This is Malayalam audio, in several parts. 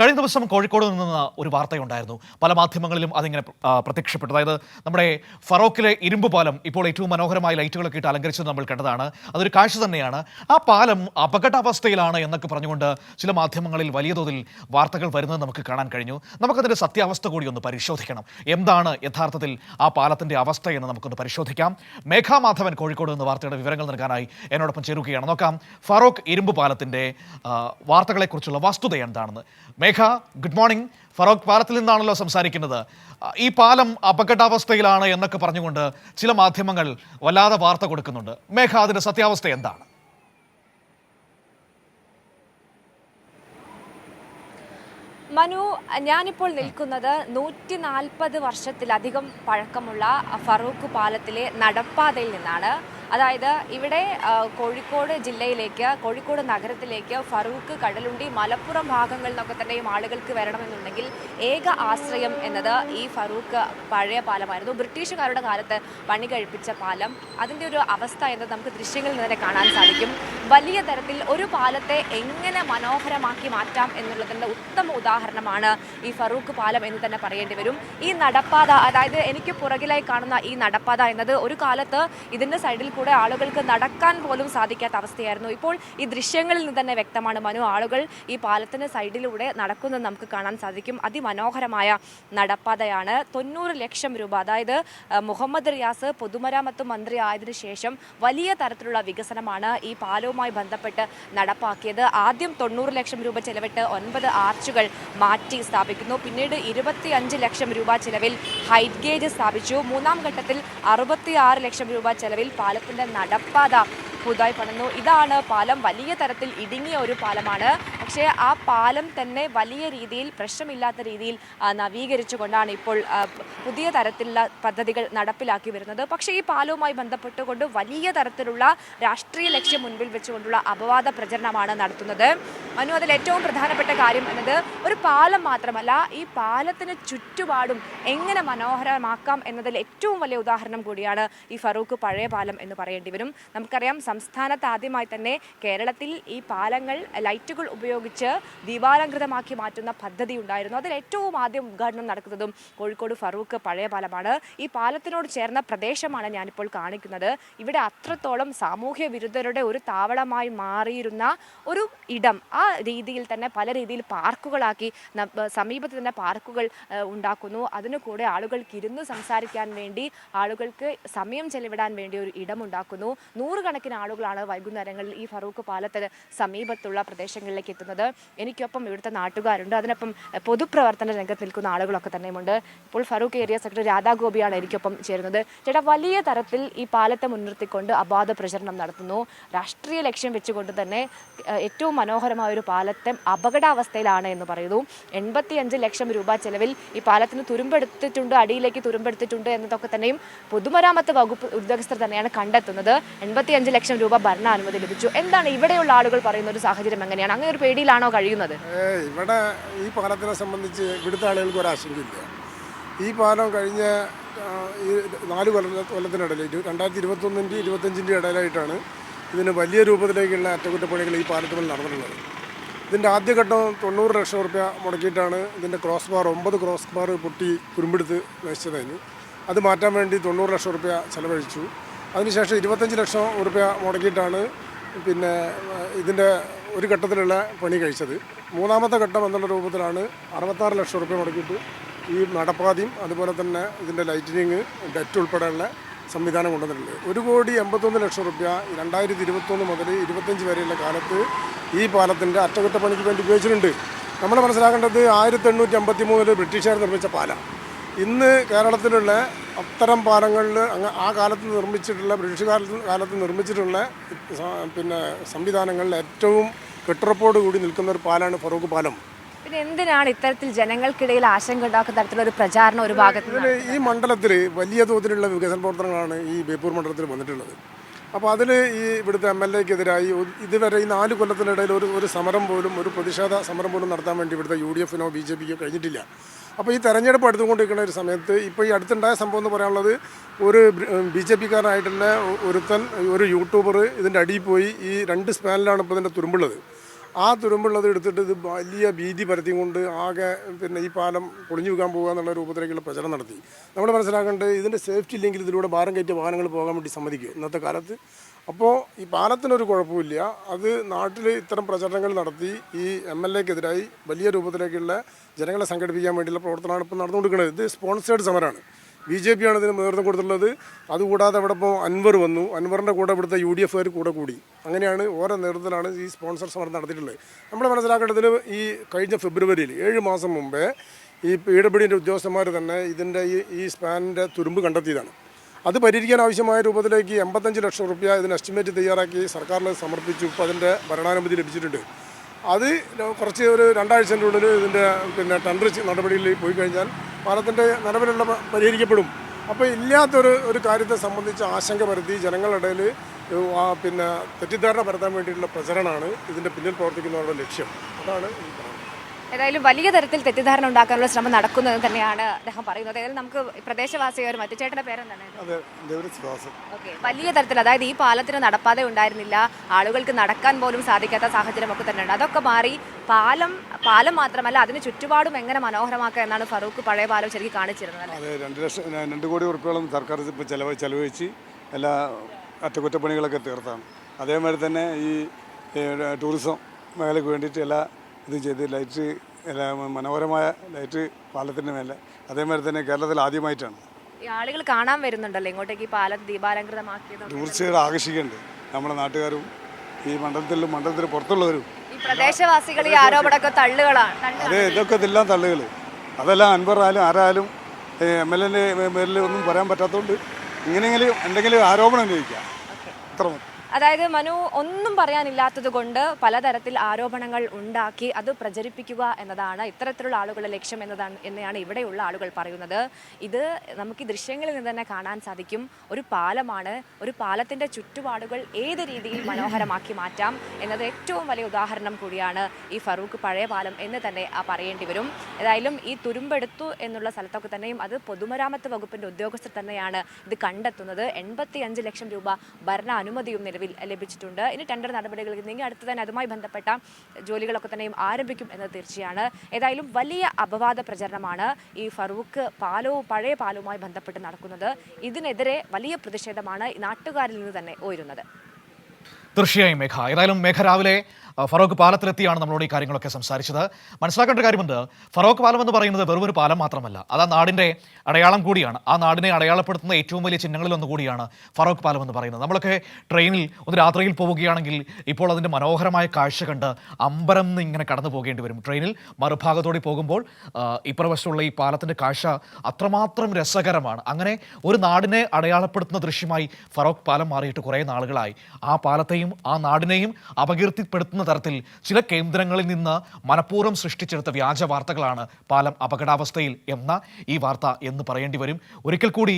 കഴിഞ്ഞ ദിവസം കോഴിക്കോട് നിന്ന് ഒരു വാർത്തയുണ്ടായിരുന്നു. പല മാധ്യമങ്ങളിലും അതിങ്ങനെ പ്രത്യക്ഷപ്പെട്ടു അതായത് നമ്മുടെ ഫറോക്കിലെ ഇരുമ്പ് പാലം ഇപ്പോൾ ഏറ്റവും മനോഹരമായ ലൈറ്റുകളൊക്കെ ഇട്ട് അലങ്കരിച്ചത് നമ്മൾ കണ്ടതാണ്. അതൊരു കാഴ്ച തന്നെയാണ്. ആ പാലം അപകടാവസ്ഥയിലാണ് എന്നൊക്കെ പറഞ്ഞുകൊണ്ട് ചില മാധ്യമങ്ങളിൽ വലിയ തോതിൽ വാർത്തകൾ വരുന്നത് നമുക്ക് കാണാൻ കഴിഞ്ഞു. നമുക്കതിന്റെ സത്യാവസ്ഥ കൂടി ഒന്ന് പരിശോധിക്കണം. എന്താണ് യഥാർത്ഥത്തിൽ ആ പാലത്തിന്റെ അവസ്ഥ എന്ന് നമുക്കൊന്ന് പരിശോധിക്കാം. മേഘാമാധവൻ കോഴിക്കോട് നിന്ന് വാർത്തയുടെ വിവരങ്ങൾ നൽകാനായി എന്നോടൊപ്പം ചേരുകയാണ്. നോക്കാം ഫറോക്ക് ഇരുമ്പ് പാലത്തിന്റെ വാർത്തകളെക്കുറിച്ചുള്ള വസ്തുത എന്താണെന്ന്. മേഘ ഗുഡ് മോർണിംഗ് ഫറോക്ക് പാലത്തിൽ നിന്നാണല്ലോ സംസാരിക്കുന്നത്. ഈ പാലം അപകടാവസ്ഥയിലാണ് എന്നൊക്കെ പറഞ്ഞുകൊണ്ട് ചില മാധ്യമങ്ങൾ വല്ലാതെ വാർത്ത കൊടുക്കുന്നുണ്ട്. മേഘ അതിന്റെ സത്യാവസ്ഥ എന്താണ്? മനു ഞാനിപ്പോൾ നിൽക്കുന്നത് നൂറ്റി നാൽപ്പത് വർഷത്തിലധികം പഴക്കമുള്ള ഫറൂഖ് പാലത്തിലെ നടപ്പാതയിൽ നിന്നാണ്. അതായത് ഇവിടെ കോഴിക്കോട് ജില്ലയിലേക്ക് കോഴിക്കോട് നഗരത്തിലേക്ക് ഫറൂഖ് കടലുണ്ടി മലപ്പുറം ഭാഗങ്ങളിൽ നിന്നൊക്കെ തന്നെയും ആളുകൾക്ക് വരണമെന്നുണ്ടെങ്കിൽ ഏക ആശ്രയം എന്നത് ഈ ഫറൂഖ് പഴയ പാലമായിരുന്നു. ബ്രിട്ടീഷുകാരുടെ കാലത്ത് പണി കഴിപ്പിച്ച പാലം. അതിന്റെ ഒരു അവസ്ഥ എന്നത് നമുക്ക് ദൃശ്യങ്ങളിൽ നിന്ന് തന്നെ കാണാൻ സാധിക്കും. വലിയ തരത്തിൽ ഒരു പാലത്തെ എങ്ങനെ മനോഹരമാക്കി മാറ്റാം എന്നുള്ളതിന്റെ ഉത്തമ ഉദാഹരണമാണ് ഈ ഫറൂഖ് പാലം എന്ന് തന്നെ പറയേണ്ടി വരും. ഈ നടപ്പാത അതായത് എനിക്ക് പുറകിലായി കാണുന്ന ഈ നടപ്പാത എന്നത് ഒരു കാലത്ത് ഇതിന്റെ സൈഡിൽ കൂടെ ആളുകൾക്ക് നടക്കാൻ പോലും സാധിക്കാത്ത അവസ്ഥയായിരുന്നു. ഇപ്പോൾ ഈ ദൃശ്യങ്ങളിൽ നിന്ന് തന്നെ വ്യക്തമാണ് മനു ആളുകൾ ഈ പാലത്തിന്റെ സൈഡിലൂടെ നടക്കുന്നത് നമുക്ക് കാണാൻ സാധിക്കും. അതിമനോഹരമായ നടപ്പാതയാണ്. തൊണ്ണൂറ് ലക്ഷം രൂപ അതായത് മുഹമ്മദ് റിയാസ് പൊതുമരാമത്ത് മന്ത്രി ആയതിനു ശേഷം വലിയ തരത്തിലുള്ള വികസനമാണ് ഈ പാലവുമായി ബന്ധപ്പെട്ട് നടപ്പാക്കിയത്. ആദ്യം തൊണ്ണൂറ് ലക്ഷം രൂപ ചെലവിട്ട് ഒൻപത് ആർച്ചുകൾ മാറ്റി സ്ഥാപിക്കുന്നു. പിന്നീട് ഇരുപത്തി അഞ്ച് ലക്ഷം രൂപ ചെലവിൽ ഹൈറ്റ് ഗേജ് സ്ഥാപിച്ചു. മൂന്നാം ഘട്ടത്തിൽ അറുപത്തി ആറ് ലക്ഷം രൂപ ചെലവിൽ പാലത്തിന്റെ നടപ്പാത പുതുതായി പണുന്നു ഇതാണ് പാലം വലിയ തരത്തിൽ ഇടുങ്ങിയ ഒരു പാലമാണ്. പക്ഷേ ആ പാലം തന്നെ വലിയ രീതിയിൽ പ്രശ്നമില്ലാത്ത രീതിയിൽ നവീകരിച്ചു നവീകരിച്ചുകൊണ്ടാണ് ഇപ്പോൾ പുതിയ തരത്തിലുള്ള പദ്ധതികൾ നടപ്പിലാക്കി വരുന്നത്. പക്ഷേ ഈ പാലവുമായി ബന്ധപ്പെട്ടുകൊണ്ട് വലിയ തരത്തിലുള്ള രാഷ്ട്രീയ ലക്ഷ്യം മുൻപിൽ വെച്ചുകൊണ്ടുള്ള അപവാദ പ്രചരണമാണ് നടത്തുന്നത്. മനു അതിൽ ഏറ്റവും പ്രധാനപ്പെട്ട കാര്യം എന്നത് ഒരു പാലം മാത്രമല്ല ഈ പാലത്തിന് ചുറ്റുപാടും എങ്ങനെ മനോഹരമാക്കാം എന്നതിൽ ഏറ്റവും വലിയ ഉദാഹരണം കൂടിയാണ് ഈ ഫറൂഖ് പഴയ പാലം എന്ന് പറയേണ്ടി വരും. നമുക്കറിയാം സംസ്ഥാനത്ത് ആദ്യമായി തന്നെ കേരളത്തിൽ ഈ പാലങ്ങൾ ലൈറ്റുകൾ ഉപയോഗിച്ച് ദീപാലങ്കൃതമാക്കി മാറ്റുന്ന പദ്ധതി ഉണ്ടായിരുന്നു അതിൽ ഏറ്റവും ആദ്യം ഉദ്ഘാടനം നടക്കുന്നതും കോഴിക്കോട് ഫറൂഖ് പഴയ പാലമാണ്. ഈ പാലത്തിനോട് ചേർന്ന പ്രദേശമാണ് ഞാനിപ്പോൾ കാണിക്കുന്നത്. ഇവിടെ അത്രത്തോളം സാമൂഹ്യ വിരുദ്ധരുടെ ഒരു താവളമായി മാറിയിരുന്ന ഒരു ഇടം. ആ രീതിയിൽ തന്നെ പല രീതിയിൽ പാർക്കുകളാക്കി സമീപത്ത് തന്നെ പാർക്കുകൾ ഉണ്ടാക്കുന്നു. അതിനു കൂടെ ആളുകൾക്ക് ഇരുന്ന് സംസാരിക്കാൻ വേണ്ടി ആളുകൾക്ക് സമയം ചെലവിടാൻ വേണ്ടി ഒരു ഇടം ഉണ്ടാക്കുന്നു. നൂറുകണക്കിന് ആളുകളാണ് വൈകുന്നേരങ്ങളിൽ ഈ ഫറൂഖ് പാലത്തിന് സമീപത്തുള്ള പ്രദേശങ്ങളിലേക്ക് എത്തുന്നത് എനിക്കൊപ്പം ഇവിടുത്തെ നാട്ടുകാരുണ്ട്. അതിനൊപ്പം പൊതുപ്രവർത്തന രംഗത്ത് നിൽക്കുന്ന ആളുകളൊക്കെ തന്നെയുമുണ്ട്. ഇപ്പോൾ ഫറൂഖ് ഏരിയ സെക്രട്ടറി രാധാഗോപിയാണ് എനിക്കൊപ്പം ചേരുന്നത്. ചേട്ടാ വലിയ തരത്തിൽ ഈ പാലത്തെ മുൻനിർത്തിക്കൊണ്ട് അബാധ പ്രചരണം നടത്തുന്നു. രാഷ്ട്രീയ ലക്ഷ്യം വെച്ചുകൊണ്ട് തന്നെ ഏറ്റവും മനോഹരമായ ഒരു പാലത്തെ അപകടാവസ്ഥയിലാണ് എന്ന് പറയുന്നു. എൺപത്തിയഞ്ച് ലക്ഷം രൂപ ചെലവിൽ ഈ പാലത്തിന് തുരുമ്പെടുത്തിട്ടുണ്ട് അടിയിലേക്ക് തുരുമ്പെടുത്തിട്ടുണ്ട് എന്നതൊക്കെ തന്നെയും പൊതുമരാമത്ത് വകുപ്പ് ഉദ്യോഗസ്ഥർ തന്നെയാണ് കണ്ടെത്തുന്നത്. എൺപത്തിയഞ്ച് ലക്ഷം രൂപ ഭരണാനുമതി ലഭിച്ചു. എന്താണ് ഇവിടെയുള്ള ആളുകൾ പറയുന്ന ഒരു സാഹചര്യം എങ്ങനെയാണ്? അങ്ങനെ ഒരു പേടിയിലാണോ കഴിയുന്നത്? ഇവിടെ ഈ പാലത്തിനെ സംബന്ധിച്ച് ഇവിടുത്തെ ആളുകൾക്ക് ഒരു ആശങ്കയില്ല. ഈ പാലം കഴിഞ്ഞ ഈ നാല് കൊല്ല കൊല്ലത്തിനിടയിൽ രണ്ടായിരത്തി ഇരുപത്തൊന്നിന്റെ ഇരുപത്തഞ്ചിന്റെ ഇടയിലായിട്ടാണ് ഇതിന് വലിയ രൂപത്തിലേക്കുള്ള അറ്റകുറ്റപ്പണികൾ ഈ പാലത്തിൽ നടന്നിട്ടുള്ളത്. ഇതിന്റെ ആദ്യഘട്ടം തൊണ്ണൂറ് ലക്ഷം റുപ്യ മുടക്കിയിട്ടാണ് ഇതിന്റെ ക്രോസ് ബാർ ഒമ്പത് ക്രോസ് ബാർ പൊട്ടി കുരുമ്പെടുത്ത് നശിച്ചതായിരുന്നു അത് മാറ്റാൻ വേണ്ടി തൊണ്ണൂറ് ലക്ഷം റുപ്യ ചെലവഴിച്ചു. അതിനുശേഷം ഇരുപത്തഞ്ച് ലക്ഷം റുപ്യ മുടക്കിയിട്ടാണ് പിന്നെ ഇതിന്റെ ഒരു ഘട്ടത്തിലുള്ള പണി കഴിച്ചത്. മൂന്നാമത്തെ ഘട്ടം എന്നുള്ള രൂപത്തിലാണ് അറുപത്താറ് ലക്ഷം റുപ്യ മുടക്കിയിട്ട് ഈ നടപ്പാതിയും അതുപോലെ തന്നെ ഇതിന്റെ ലൈറ്റിനിങ് ഡെറ്റ് ഉൾപ്പെടെയുള്ള സംവിധാനം കൊണ്ടുവന്നിട്ടുണ്ട്. ഒരു കോടി എൺപത്തൊന്ന് ലക്ഷം റുപ്യ രണ്ടായിരത്തി ഇരുപത്തൊന്ന് മുതൽ ഇരുപത്തഞ്ച് വരെയുള്ള കാലത്ത് ഈ പാലത്തിന്റെ അറ്റകുറ്റപ്പണിക്ക് വേണ്ടി ഉപയോഗിച്ചിട്ടുണ്ട്. നമ്മൾ മനസ്സിലാക്കേണ്ടത് ആയിരത്തി എണ്ണൂറ്റി അമ്പത്തി മൂന്നിൽ ബ്രിട്ടീഷുകാർ നിർമ്മിച്ച പാലം. ഇന്ന് കേരളത്തിലുള്ള അത്തരം പാലങ്ങളിൽ അങ്ങ് ആ കാലത്ത് നിർമ്മിച്ചിട്ടുള്ള ബ്രിട്ടീഷ് കാലത്ത് കാലത്ത് നിർമ്മിച്ചിട്ടുള്ള പിന്നെ സംവിധാനങ്ങളിൽ ഏറ്റവും കെട്ടുറപ്പോട് കൂടി നിൽക്കുന്ന ഒരു പാലാണ് ഫറൂഖ് പാലം. പിന്നെ എന്തിനാണ് ഇത്തരത്തിൽ ജനങ്ങൾക്കിടയിൽ ആശങ്ക ഉണ്ടാക്കുന്ന തരത്തിലുള്ള ഒരു പ്രചാരണം ഒരു ഭാഗത്ത് ഈ മണ്ഡലത്തിൽ വലിയ തോതിലുള്ള വികസന പ്രവർത്തനങ്ങളാണ് ഈ ബേപ്പൂർ മണ്ഡലത്തിൽ വന്നിട്ടുള്ളത്. അപ്പോൾ അതിൽ ഈ ഇവിടുത്തെ എം എൽ എക്കെതിരായി ഇതുവരെ ഈ നാല് കൊല്ലത്തിനിടയിൽ ഒരു ഒരു സമരം പോലും ഒരു പ്രതിഷേധ സമരം പോലും നടത്താൻ വേണ്ടി ഇവിടുത്തെ യു ഡി എഫിനോ ബി ജെ പിക്കോ കഴിഞ്ഞിട്ടില്ല. അപ്പോൾ ഈ തെരഞ്ഞെടുപ്പ് അടുത്തുകൊണ്ടിരിക്കുന്ന ഒരു സമയത്ത് ഇപ്പോൾ ഈ അടുത്തുണ്ടായ സംഭവം എന്ന് പറയാനുള്ളത് ഒരു ബി ജെ പിക്കാരനായിട്ടുള്ള ഒരുത്തൻ ഒരു യൂട്യൂബർ ഇതിന്റെ അടിയിൽ പോയി ഈ രണ്ട് സ്പാനിലാണ് ഇപ്പോൾ ഇതിന്റെ തുരുമ്പുള്ളത്. ആ തുരുമ്പുള്ളത് എടുത്തിട്ട് ഇത് വലിയ ഭീതി പരത്തിയും കൊണ്ട് ആകെ പിന്നെ ഈ പാലം പൊളിഞ്ഞു വയ്ക്കാൻ പോകുക എന്നുള്ള രൂപത്തിലേക്കുള്ള പ്രചരണം നടത്തി. നമ്മൾ മനസ്സിലാക്കേണ്ടത് ഇതിന്റെ സേഫ്റ്റി ഇല്ലെങ്കിൽ ഇതിലൂടെ ഭാരം കയറ്റിയ വാഹനങ്ങൾ പോകാൻ വേണ്ടി സമ്മതിക്കും. ഇന്നത്തെ കാലത്ത് അപ്പോൾ ഈ പാലത്തിനൊരു കുഴപ്പമില്ല. അത് നാട്ടിൽ ഇത്തരം പ്രചരണങ്ങൾ നടത്തി ഈ എം എൽ എക്കെതിരായി വലിയ രൂപത്തിലേക്കുള്ള ജനങ്ങളെ സംഘടിപ്പിക്കാൻ വേണ്ടിയുള്ള പ്രവർത്തനമാണ് ഇപ്പോൾ നടന്നുകൊടുക്കുന്നത് ഇത് സ്പോൺസേഡ് സമരമാണ് ബി ജെ പി ആണ് ഇതിന് നേതൃത്വം കൊടുത്തിട്ടുള്ളത്. അതുകൂടാതെ ഇവിടെ ഇപ്പോൾ അൻവർ വന്നു. അൻവറിന്റെ കൂടെ ഇവിടുത്തെ യു ഡി എഫുകാർ കൂടെ കൂടി. അങ്ങനെയാണ് ഓരോ നേതൃത്വത്തിലാണ് ഈ സ്പോൺസർ സമരം നടത്തിയിട്ടുള്ളത്. നമ്മൾ മനസ്സിലാക്കേണ്ടതിൽ ഈ കഴിഞ്ഞ ഫെബ്രുവരിയിൽ ഏഴ് മാസം മുമ്പേ ഈ പി ഡബ്ല്യു ഡിന്റെ ഉദ്യോഗസ്ഥന്മാർ തന്നെ ഇതിന്റെ ഈ ഈ സ്പാനിന്റെ തുരുമ്പ് കണ്ടെത്തിയതാണ്. അത് പരിഹരിക്കാൻ ആവശ്യമായ രൂപത്തിലേക്ക് എൺപത്തഞ്ച് ലക്ഷം റുപ്യ ഇതിന് എസ്റ്റിമേറ്റ് തയ്യാറാക്കി സർക്കാരിൽ സമർപ്പിച്ചു. ഇപ്പോൾ അതിന്റെ ഭരണാനുമതി ലഭിച്ചിട്ടുണ്ട്. അത് കുറച്ച് ഒരു രണ്ടാഴ്ചന്റെ ഉള്ളിൽ ഇതിന്റെ പിന്നെ ടെൻഡർ നടപടിയിൽ പോയി കഴിഞ്ഞാൽ പാലത്തിന്റെ നിലവിലുള്ള പരിഹരിക്കപ്പെടും. അപ്പോൾ ഇല്ലാത്തൊരു ഒരു കാര്യത്തെ സംബന്ധിച്ച് ആശങ്ക പരത്തി ജനങ്ങളുടെ ഇടയിൽ പിന്നെ തെറ്റിദ്ധാരണ പരത്താൻ വേണ്ടിയിട്ടുള്ള പ്രചരണമാണ് ഇതിന്റെ പിന്നിൽ പ്രവർത്തിക്കുന്നവരുടെ ലക്ഷ്യം. അതാണ് ഏതായാലും വലിയ തരത്തിൽ തെറ്റിദ്ധാരണ ഉണ്ടാക്കാനുള്ള ശ്രമം നടക്കുന്നത് തന്നെയാണ് അദ്ദേഹം പറയുന്നത്. ഏതായാലും നമുക്ക് പ്രദേശവാസിയോ മറ്റു ചേട്ടന്റെ പേരെന്താണ്? വലിയ തരത്തിൽ അതായത് ഈ പാലത്തിന് നടപ്പാതെ ഉണ്ടായിരുന്നില്ല ആളുകൾക്ക് നടക്കാൻ പോലും സാധിക്കാത്ത സാഹചര്യം ഒക്കെ തന്നെയുണ്ട് അതൊക്കെ മാറി പാലം പാലം മാത്രമല്ല അതിന് ചുറ്റുപാടും എങ്ങനെ മനോഹരമാക്കുക എന്നാണ് ഫറൂഖ് പഴയ പാലം ശരിക്കും കാണിച്ചിരുന്നത്? അതെ രണ്ട് ലക്ഷം രണ്ട് കോടി ഉറുപ്പിയോളം സർക്കാർ ഇപ്പോൾ ചെലവ് ചെലവഴിച്ച് എല്ലാ അറ്റകുറ്റപ്പണികളൊക്കെ തീർത്താണ്. അതേമാതിരി തന്നെ ഈ ടൂറിസം മേഖലയ്ക്ക് വേണ്ടിയിട്ട് എല്ലാ ഇതും ചെയ്ത് ലൈറ്റ് എല്ലാ മനോഹരമായ ലൈറ്റ് പാലത്തിന്റെ മേലെ. അതേമാതിരി തന്നെ കേരളത്തിൽ ആദ്യമായിട്ടാണ്. ഈ ആളുകൾ കാണാൻ വരുന്നുണ്ടല്ലോ ഇങ്ങോട്ടേക്ക് ഈ പാലം ദീപാലങ്കൃതമാക്കിയത് ടൂറിസ്റ്റുകൾ ആകർഷിക്കുന്നുണ്ട്. നമ്മുടെ നാട്ടുകാരും ഈ മണ്ഡലത്തിലും മണ്ഡലത്തിന് പുറത്തുള്ളവരും. ഈ പ്രദേശവാസികൾ ഈ ആരോപണമൊക്കെ തള്ളുകളാണ്. അതെ ഇതൊക്കെ ഇതെല്ലാം തള്ളുകൾ അതെല്ലാം അൻപറായാലും ആരായാലും എം എൽ എന്റെ പേരിൽ ഒന്നും പറയാൻ പറ്റാത്തതുകൊണ്ട് ഇങ്ങനെയെങ്കിലും എന്തെങ്കിലും ആരോപണം ഉന്നയിക്കാം. അത്ര മതി അതായത് മനു ഒന്നും പറയാനില്ലാത്തത് കൊണ്ട് പലതരത്തിൽ ആരോപണങ്ങൾ ഉണ്ടാക്കി അത് പ്രചരിപ്പിക്കുക എന്നതാണ് ഇത്തരത്തിലുള്ള ആളുകളുടെ ലക്ഷ്യം എന്നതാണ് എന്നെയാണ് ഇവിടെയുള്ള ആളുകൾ പറയുന്നത്. ഇത് നമുക്ക് ഈ ദൃശ്യങ്ങളിൽ നിന്ന് തന്നെ കാണാൻ സാധിക്കും. ഒരു പാലമാണ് ഒരു പാലത്തിന്റെ ചുറ്റുപാടുകൾ ഏത് രീതിയിൽ മനോഹരമാക്കി മാറ്റാം എന്നത് ഏറ്റവും വലിയ ഉദാഹരണം കൂടിയാണ് ഈ ഫറൂഖ് പഴയ പാലം എന്ന് തന്നെ പറയേണ്ടി വരും. ഏതായാലും ഈ തുരുമ്പെടുത്തു എന്നുള്ള സ്ഥലത്തൊക്കെ തന്നെയും അത് പൊതുമരാമത്ത് വകുപ്പിന്റെ ഉദ്യോഗസ്ഥർ തന്നെയാണ് ഇത് കണ്ടെത്തുന്നത്. എൺപത്തി ലക്ഷം രൂപ ഭരണ അനുമതിയും നിലവിൽ ലഭിച്ചിട്ടുണ്ട്. ഇനി ടെൻഡർ നടപടികൾ നീങ്ങി അടുത്ത് തന്നെ അതുമായി ബന്ധപ്പെട്ട ജോലികളൊക്കെ തന്നെയും ആരംഭിക്കും എന്നത് തീർച്ചയാണ്. ഏതായാലും വലിയ അപവാദ പ്രചരണമാണ് ഈ ഫറൂഖ് പാലവും പഴയ പാലവുമായി ബന്ധപ്പെട്ട് നടക്കുന്നത്. ഇതിനെതിരെ വലിയ പ്രതിഷേധമാണ് നാട്ടുകാരിൽ നിന്ന് തന്നെ ഉയരുന്നത്. തീർച്ചയായും മേഘ. ഏതായാലും മേഘ രാവിലെ ഫറോക്ക് പാലത്തിലെത്തിയാണ് നമ്മളോട് ഈ കാര്യങ്ങളൊക്കെ സംസാരിച്ചത്. മനസ്സിലാക്കേണ്ട കാര്യമുണ്ട്. ഫറോക്ക് പാലം എന്ന് പറയുന്നത് വെറും ഒരു പാലം മാത്രമല്ല. അത് ആ നാടിന്റെ അടയാളം കൂടിയാണ്. ആ നാടിനെ അടയാളപ്പെടുത്തുന്ന ഏറ്റവും വലിയ ചിഹ്നങ്ങളിൽ ഒന്ന് കൂടിയാണ് ഫറോക്ക് പാലം എന്ന് പറയുന്നത്. നമ്മളൊക്കെ ട്രെയിനിൽ ഒന്ന് രാത്രിയിൽ പോവുകയാണെങ്കിൽ ഇപ്പോൾ അതിന്റെ മനോഹരമായ കാഴ്ച കണ്ട് അമ്പരം ഇങ്ങനെ കടന്നു പോകേണ്ടി വരും. ട്രെയിനിൽ മറുഭാഗത്തോടെ പോകുമ്പോൾ ഇപ്പുറവശമുള്ള ഈ പാലത്തിന്റെ കാഴ്ച അത്രമാത്രം രസകരമാണ്. അങ്ങനെ ഒരു നാടിനെ അടയാളപ്പെടുത്തുന്ന ദൃശ്യമായി ഫറോക്ക് പാലം മാറിയിട്ട് കുറേ നാളുകളായി. ആ പാലത്തെയും ആ നാടിനെയും അപകീർത്തിപ്പെടുത്തുന്ന തരത്തിൽ ചില കേന്ദ്രങ്ങളിൽ നിന്ന് മനഃപൂർവം സൃഷ്ടിച്ചെടുത്ത വ്യാജ വാർത്തകളാണ് പാലം അപകടാവസ്ഥയിൽ എന്ന ഈ വാർത്ത എന്ന് പറയേണ്ടി വരും. ഒരിക്കൽ കൂടി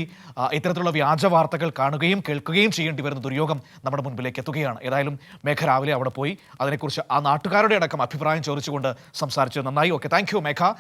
ഇത്തരത്തിലുള്ള വ്യാജ വാർത്തകൾ കാണുകയും കേൾക്കുകയും ചെയ്യേണ്ടി വരുന്ന ദുര്യോഗം നമ്മുടെ മുൻപിലേക്ക് എത്തുകയാണ്. ഏതായാലും മേഘ രാവിലെ അവിടെ പോയി. അതിനെക്കുറിച്ച് ആ നാട്ടുകാരുടെ അടക്കം അഭിപ്രായം ചോദിച്ചുകൊണ്ട് സംസാരിച്ചു നന്നായി. Okay thank you Megha.